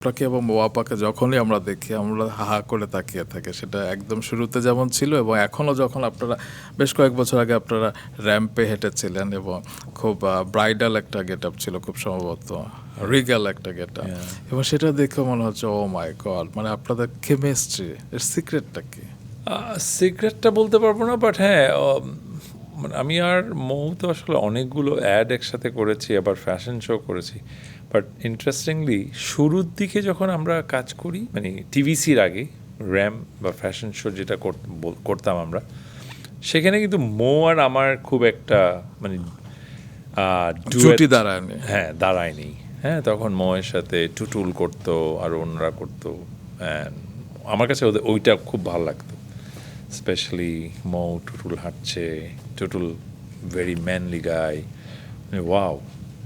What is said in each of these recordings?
আপনাকে এবং ওয়াপাকে যখনই আমরা দেখি আমরা হা হা করে তাকিয়ে থাকি। সেটা একদম শুরুতে যেমন ছিল এবং এখনও যখন আপনারা বেশ কয়েক বছর আগে আপনারা র্যাম্পে হেঁটেছিলেন এবং খুব ব্রাইডাল একটা গেট আপ ছিল খুব সম্ভবত রিগাল একটা গেট আপ এবং সেটা দেখে মনে হচ্ছে ও মাই গড মানে আপনাদের কেমিস্ট্রি এর সিক্রেটটা কি? সিক্রেটটা বলতে পারব না বাট হ্যাঁ উম, মানে আমি আর মৌ তো আসলে অনেকগুলো অ্যাড একসাথে করেছি আবার ফ্যাশন শো করেছি। বাট ইন্টারেস্টিংলি শুরুর দিকে যখন আমরা কাজ করি মানে টিভিসির আগে র্যাম বা ফ্যাশন শো যেটা কর- করতাম আমরা সেখানে কিন্তু মৌ আর আমার খুব একটা মানে জুটি দাঁড়ায়নি। হ্যাঁ দাঁড়ায়নি। হ্যাঁ তখন ময়ের সাথে টুটুল করতো আর অন্যরা করতো আমার কাছে ওদের ওইটা খুব ভালো লাগতো। স্পেশালি মৌ টুটুল হাঁটছে Tutul very manly guy wow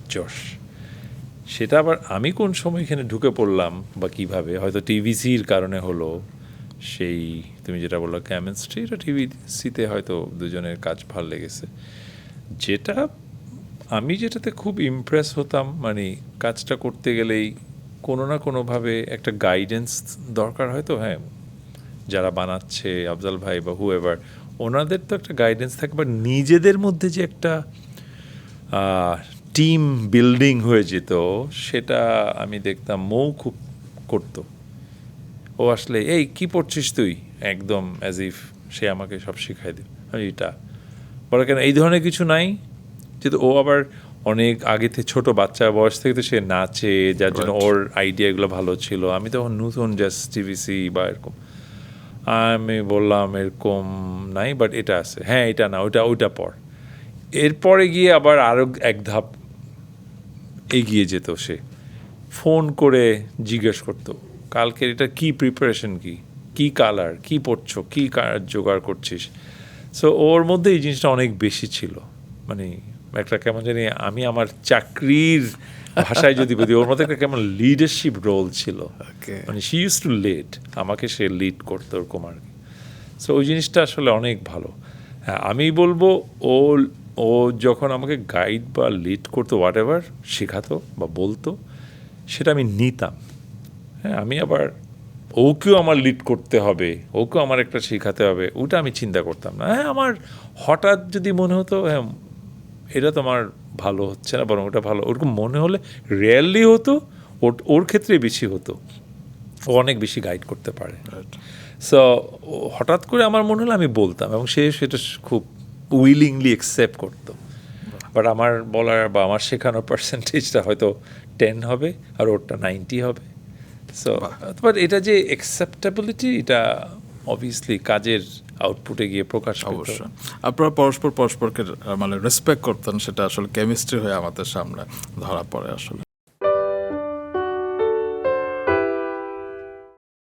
Josh সেটা আবার আমি কোন সময় এখানে ঢুকে পড়লাম বা কীভাবে, হয়তো টিভিসির কারণে হলো, সেই, তুমি যেটা বলল কেমিস্ট্রি এটা টিভিসিতে হয়তো দুজনের কাজ ভালো লেগেছে। যেটা আমি যেটাতে খুব ইমপ্রেস হতাম মানে কাজটা করতে গেলেই কোনো না কোনোভাবে একটা গাইডেন্স দরকার হয়তো হ্যাঁ যারা বানাচ্ছে আফজাল ভাই বা হুএভার ওনাদের তো একটা গাইডেন্স থাকে বা নিজেদের মধ্যে যে একটা টিম বিল্ডিং হয়ে যেত সেটা আমি দেখতাম মৌ খুব করতো। ও আসলে এই কি পড়ছিস তুই? একদম অ্যাজ ইফ সে আমাকে সব শিখাই দিল। আমি এটা। বলে কেন? এই ধরনের কিছু নাই? যেহেতু ও আবার অনেক আগে থেকে ছোট বাচ্চা বয়স থেকে তো সে নাচে যার জন্য ওর আইডিয়াগুলো ভালো ছিল। আমি তখন নতুন জাস্ট টিভিসি বা এরকম। আমি বললাম এরকম নাই বাট এটা আছে। হ্যাঁ এটা না ওইটা ওইটা পর। এরপরে গিয়ে আবার আরও এক ধাপ এগিয়ে যেত সে। ফোন করে জিজ্ঞেস করতো, কালকের এটা কি প্রিপারেশন কি? কি কালার কি পড়ছো কা- জোগাড় করছিস? সো ওর মধ্যে এই জিনিসটা অনেক বেশি ছিল। মানে একটা কেমন জানি আমি আমার চাকরির ভাষায় যদি বলি ওর মধ্যে একটা কেমন লিডারশিপ রোল ছিল. মানে শি ইউজ টু লিড আমাকে সে লিড করতো ওরকম আর কি। সো ওই জিনিসটা আসলে অনেক ভালো। হ্যাঁ আমি বলব ও ও যখন আমাকে গাইড বা লিড করতো হোয়াট এভার শেখাতো বা বলতো সেটা আমি নিতাম। হ্যাঁ আমি আবার ওকেও আমার লিড করতে হবে ওকেও আমার একটা শেখাতে হবে ওটা আমি চিন্তা করতাম না। হ্যাঁ আমার হঠাৎ যদি মনে হতো হ্যাঁ এটা তো আমার ভালো হচ্ছে না বরং ওটা ভালো। ওরকম মনে হলে রেয়ারলি হতো ওর ওর ক্ষেত্রে বেশি হতো। ও অনেক বেশি গাইড করতে পারে। সো হঠাৎ করে আমার মনে হলো আমি বলতাম এবং সে সেটা খুব উইলিংলি অ্যাকসেপ্ট করতো। বাট আমার বলার বা আমার শেখানোর পার্সেন্টেজটা হয়তো টেন হবে আর ওরটা নাইনটি হবে। সো বাট এটা যে অ্যাকসেপ্টেবিলিটি এটা অবভিয়াসলি কাজের আউটপুটে গিয়ে প্রকাশ অবশ্যই। আপনারা পরস্পর পরস্পরকে মানে রেসপেক্ট করতেন, সেটা আসলে কেমিস্ট্রি হয়ে আমাদের সামনে ধরা পড়ে আসলে।